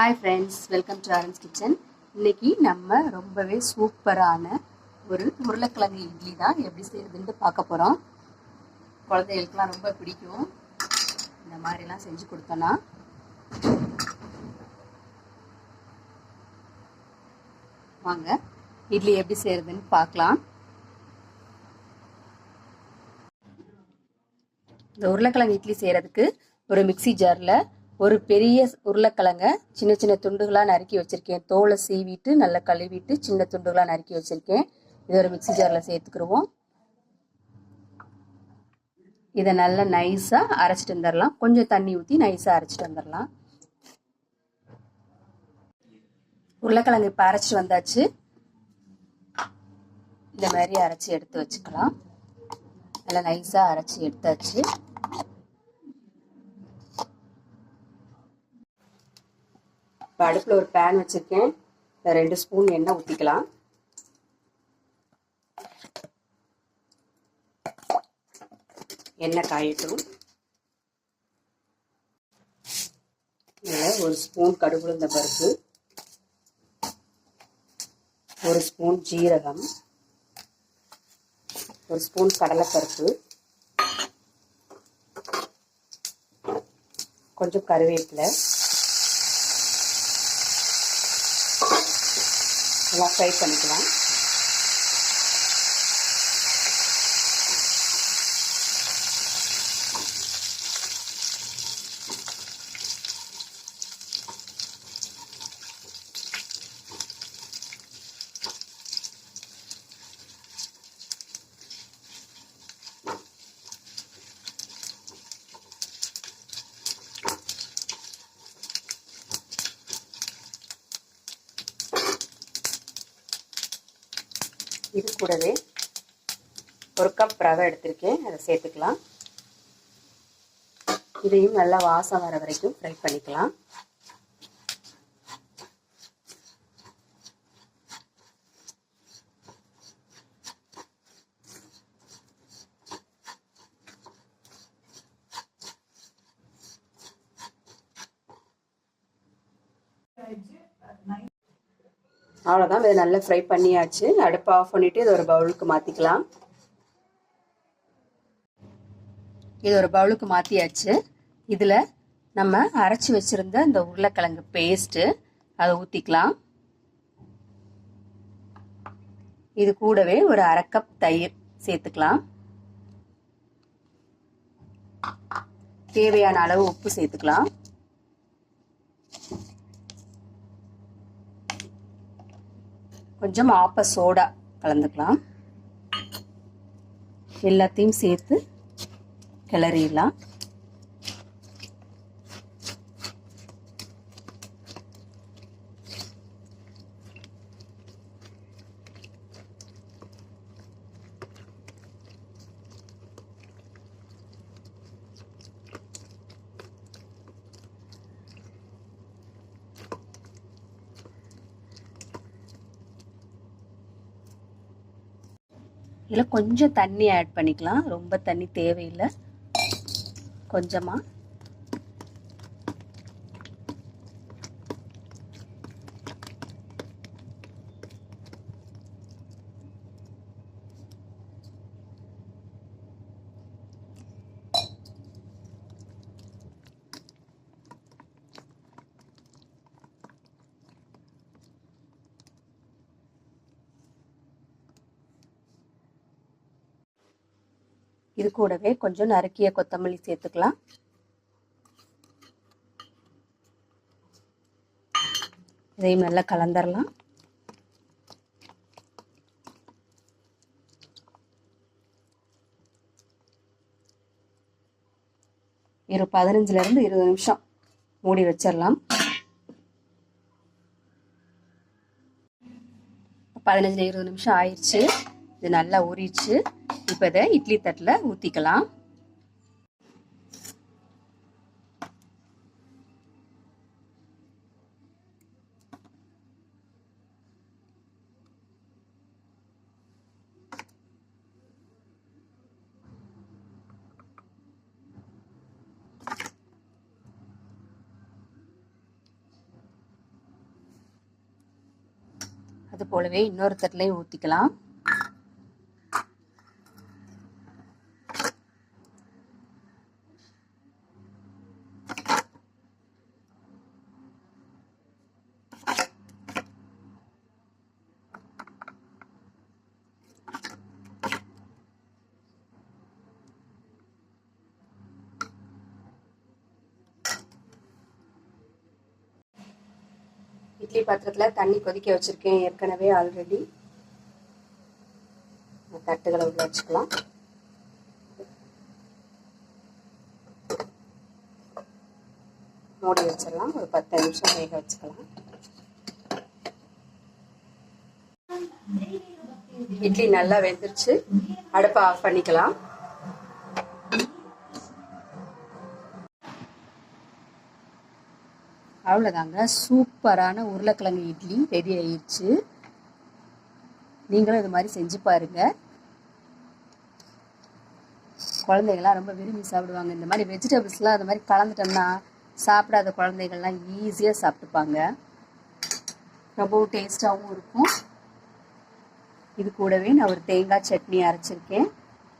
Hi friends welcome to Aaron's kitchen இன்னைக்கு நம்ம ரொம்பவே சூப்பரான ஒரு உருளைக்கிழங்கு இட்லி தான் எப்படி செய்யறதுன்ட்டு பார்க்க போகிறோம் குழந்தைகளுக்குலாம் ரொம்ப பிடிக்கும். இந்த மாதிரிலாம் செஞ்சு கொடுத்தோன்னா வாங்க இட்லி எப்படி செய்யறதுன்னு பார்க்கலாம். இந்த உருளைக்கிழங்கு இட்லி செய்கிறதுக்கு ஒரு மிக்ஸி ஜாரில் ஒரு பெரிய உருளைக்கிழங்க சின்ன சின்ன துண்டுகளாக நறுக்கி வச்சுருக்கேன். தோலை சீவிட்டு நல்லா கழுவிட்டு சின்ன துண்டுகளாக நறுக்கி வச்சுருக்கேன். இதை ஒரு மிக்ஸி ஜாரில் சேர்த்துக்கிடுவோம் இதை நல்லா நைஸாக அரைச்சிட்டு வந்துடலாம் கொஞ்சம் தண்ணி ஊற்றி நைஸாக அரைச்சிட்டு வந்துடலாம் உருளைக்கிழங்கு இப்போ அரைச்சிட்டு வந்தாச்சு. இந்த மாதிரி அரைச்சி எடுத்து வச்சுக்கலாம். நல்லா நைஸாக அரைச்சி எடுத்தாச்சு. இப்போ அடுப்பில் ஒரு பேன் வச்சுருக்கேன். ரெண்டு ஸ்பூன் எண்ணெய் ஊற்றிக்கலாம் எண்ணெய் காயட்டும். இதில் ஒரு ஸ்பூன் கடுகுழுந்த பருப்பு. ஒரு ஸ்பூன் ஜீரகம். ஒரு ஸ்பூன் கடலைப்பருப்பு. கொஞ்சம் கருவேப்பிலை. நல்லா ஃப்ரை பண்ணிக்கலாம். இது கூடவே ஒரு கப் ரவை எடுத்திருக்கேன். அதை சேர்த்துக்கலாம். இதையும் நல்லா வாசம் வர வரைக்கும் ஃப்ரை பண்ணிக்கலாம். அவ்வளோதான் இதை நல்லா ஃப்ரை பண்ணியாச்சு. அடுப்பை ஆஃப் பண்ணிவிட்டு இது ஒரு பவுலுக்கு மாற்றிக்கலாம் இது ஒரு பவுலுக்கு மாற்றியாச்சு இதில் நம்ம அரைச்சி வச்சுருந்த இந்த உருளைக்கிழங்கு பேஸ்ட்டு அதை ஊற்றிக்கலாம் இது கூடவே ஒரு அரை கப் தயிர் சேர்த்துக்கலாம். தேவையான அளவு உப்பு சேர்த்துக்கலாம். கொஞ்சம் ஆப்ப சோடா கலந்துக்கலாம். எல்லாத்தையும் சேர்த்து கிளறிடலாம். இதில் கொஞ்சம் தண்ணி ஆட் பண்ணிக்கலாம். ரொம்ப தண்ணி தேவையில்லை. கொஞ்சமாக இது கூடவே கொஞ்சம் நறுக்கிய கொத்தமல்லி சேர்த்துக்கலாம். இதையும் நல்லா கலந்துடலாம் இரு பதினஞ்சுலேருந்து இருபது நிமிஷம் மூடி வச்சிடலாம் பதினஞ்சுல இருபது நிமிஷம் ஆயிடுச்சு. இது நல்லா ஊறிச்சு இப்போ இதை இட்லி தட்டில் ஊற்றிக்கலாம் அது போலவே இன்னொரு தட்டிலையும் ஊற்றிக்கலாம் இட்லி பாத்திரத்தில் தண்ணி கொதிக்க வச்சுருக்கேன் ஏற்கனவே ஆல்ரெடி தட்டுகளை உள்ள வச்சுக்கலாம். மூடி வச்சிடலாம். ஒரு பத்து நிமிஷம் வேக வச்சுக்கலாம். இட்லி நல்லா வெந்துருச்சு. அடுப்பை ஆஃப் பண்ணிக்கலாம். அவ்வளோதாங்க சூப்பரான உருளைக்கிழங்கு இட்லி ரெடி ஆயிடுச்சு நீங்களும் இது மாதிரி செஞ்சு பாருங்க. குழந்தைகள்லாம் ரொம்ப விரும்பி சாப்பிடுவாங்க. இந்த மாதிரி வெஜிடபிள்ஸ்லாம் அது மாதிரி கலந்துட்டோம்னா சாப்பிடாத குழந்தைகள்லாம் ஈஸியாக சாப்பிட்டுப்பாங்க. ரொம்பவும் டேஸ்ட்டாகவும் இருக்கும். இது கூடவே நான் ஒரு தேங்காய் சட்னி அரைச்சிருக்கேன்.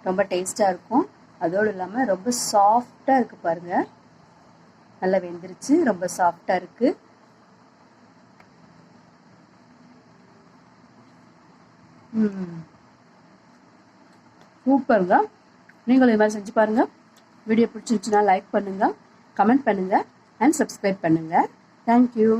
ரொம்ப டேஸ்ட்டாக இருக்கும். அதோடு இல்லாமல் ரொம்ப சாஃப்டாக இருக்குது பாருங்கள் நல்லா வெந்துருச்சு. ரொம்ப சாஃப்டாக இருக்குது சூப்பருங்க நீங்களும் இது மாதிரி செஞ்சு பாருங்கள் வீடியோ பிடிச்சிருச்சுன்னா லைக் பண்ணுங்கள் கமெண்ட் பண்ணுங்கள் அண்ட் சப்ஸ்கிரைப் பண்ணுங்கள் தேங்க்யூ